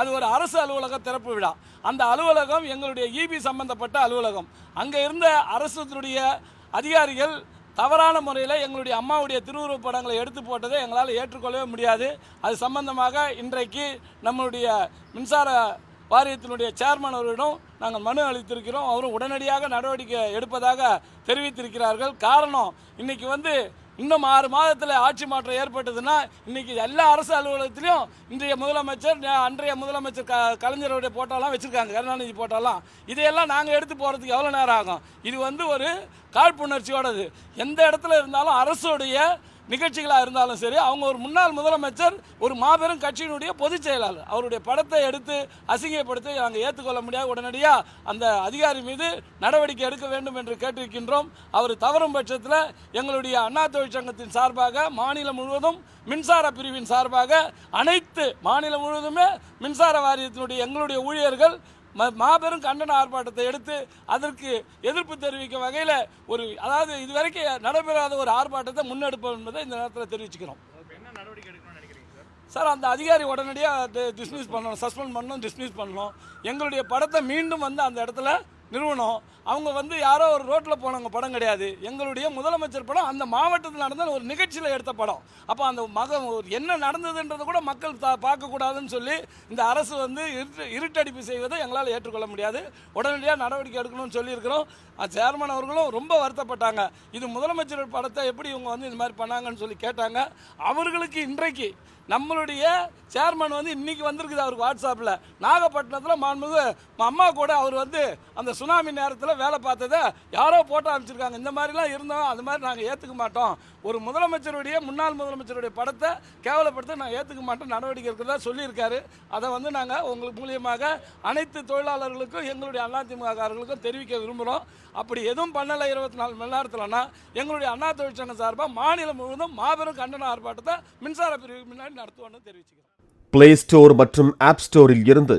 அது ஒரு அரசு அலுவலக திறப்பு விழா. அந்த அலுவலகம் எங்களுடைய இபி சம்பந்தப்பட்ட அலுவலகம். அங்கே இருந்த அரசுடைய அதிகாரிகள் தவறான முறையில் எங்களுடைய அம்மாவுடைய திருவுருவப் படங்களை எடுத்து போட்டதை எங்களால் ஏற்றுக்கொள்ளவே முடியாது. அது சம்பந்தமாக இன்றைக்கு நம்மளுடைய மின்சார வாரியத்தினுடைய சேர்மன் அவரிடம் நாங்கள் மனு அளித்திருக்கிறோம். அவரும் உடனடியாக நடவடிக்கை எடுப்பதாக தெரிவித்திருக்கிறார்கள். காரணம் இன்னைக்கு வந்து இன்னும் ஆறு மாதத்தில் ஆட்சி மாற்றம் ஏற்பட்டதுன்னா இன்னைக்கு எல்லா அரசு அலுவலகத்திலையும் இன்றைய முதலமைச்சர் அன்றைய முதலமைச்சர் க கலைஞருடைய போட்டோலாம் வச்சுருக்காங்க கருணாநிதி போட்டோலாம். இதையெல்லாம் நாங்கள் எடுத்து போகிறதுக்கு எவ்வளோ நேரம் ஆகும்? இது வந்து ஒரு காழ்ப்புணர்ச்சியோடது. எந்த இடத்துல இருந்தாலும் அரசுடைய நிகழ்ச்சிகளாக இருந்தாலும் சரி அவங்க ஒரு முன்னாள் முதலமைச்சர் ஒரு மாபெரும் கட்சியினுடைய பொதுச் செயலாளர். அவருடைய படத்தை எடுத்து அசிங்கப்படுத்தி நாங்கள் ஏற்றுக்கொள்ள முடியாது. உடனடியாக அந்த அதிகாரி மீது நடவடிக்கை எடுக்க வேண்டும் என்று கேட்டிருக்கின்றோம். அவர் தவறும் பட்சத்தில் எங்களுடைய அண்ணா தொழிற்சங்கத்தின் சார்பாக மாநிலம் முழுவதும் மின்சார பிரிவின் சார்பாக அனைத்து மாநிலம் முழுவதுமே மின்சார வாரியத்தினுடைய எங்களுடைய ஊழியர்கள் மாபெரும் கண்டன ஆர்ப்பாட்டத்தை எடுத்து அதற்கு எதிர்ப்பு தெரிவிக்கும் வகையில் ஒரு அதாவது இதுவரைக்கும் நடைபெறாத ஒரு ஆர்ப்பாட்டத்தை முன்னெடுப்போம் என்பதை இந்த நேரத்தில் தெரிவிச்சுக்கிறோம். என்ன நடவடிக்கை சார் சார் அந்த அதிகாரி உடனடியாக டிஸ்மிஸ் பண்ணணும் சஸ்பெண்ட் பண்ணணும் டிஸ்மிஸ் பண்ணணும். எங்களுடைய படத்தை மீண்டும் வந்து அந்த இடத்துல நிறுவனம். அவங்க வந்து யாரோ ஒரு ரோட்டில் போனவங்க படம் கிடையாது. எங்களுடைய முதலமைச்சர் படம் அந்த மாவட்டத்தில் நடந்த ஒரு நிகழ்ச்சியில் எடுத்த படம். அப்போ அந்த மக என்ன நடந்ததுன்றதை கூட மக்கள் தா பார்க்கக்கூடாதுன்னு சொல்லி இந்த அரசு வந்து இருட்டு இருட்டடிப்பு செய்வதை எங்களால் ஏற்றுக்கொள்ள முடியாது. உடனடியாக நடவடிக்கை எடுக்கணும்னு சொல்லியிருக்கிறோம். சேர்மன் அவர்களும் ரொம்ப வருத்தப்பட்டாங்க. இது முதலமைச்சர் படத்தை எப்படி இவங்க வந்து இந்த மாதிரி பண்ணாங்கன்னு சொல்லி கேட்டாங்க. அவர்களுக்கு இன்றைக்கு நம்மளுடைய சேர்மன் வந்து இன்னைக்கு வந்திருக்குது அவருக்கு வாட்ஸ்அப்பில் நாகப்பட்டினத்தில் மாண்புமிகு அம்மா கூட அவர் வந்து அந்த சுனாமி நேரத்தில் வேலை பார்த்ததை யாரோ போட்டோ அமைச்சிருக்காங்க இந்த மாதிரிலாம் இருந்தோம் அது மாதிரி நாங்கள் ஏற்றுக்க மாட்டோம். ஒரு முதலமைச்சருடைய முன்னாள் முதலமைச்சருடைய படத்தை கேவலப்படுத்த நான் ஏற்றுக்க மாட்டோம் நடவடிக்கை இருக்கிறதா சொல்லியிருக்காரு. அதை வந்து நாங்கள் உங்களுக்கு மூலியமாக அனைத்து தொழிலாளர்களுக்கும் எங்களுடைய அதிமுககாரர்களுக்கும் தெரிவிக்க விரும்புகிறோம் அப்படி எதுவும் பண்ணலை இருபத்தி நாலு மணி நேரத்தில்னா எங்களுடைய அண்ணா தொழிற்சங்கம் சார்பாக மாநிலம் முழுவதும் மாபெரும் கண்டன ஆர்ப்பாட்டத்தை மின்சார பிரிவு முன்னாடி நடத்துவோம்னு தெரிவிச்சுக்கிறோம். பிளே ஸ்டோர் மற்றும் ஆப் ஸ்டோரில் இருந்து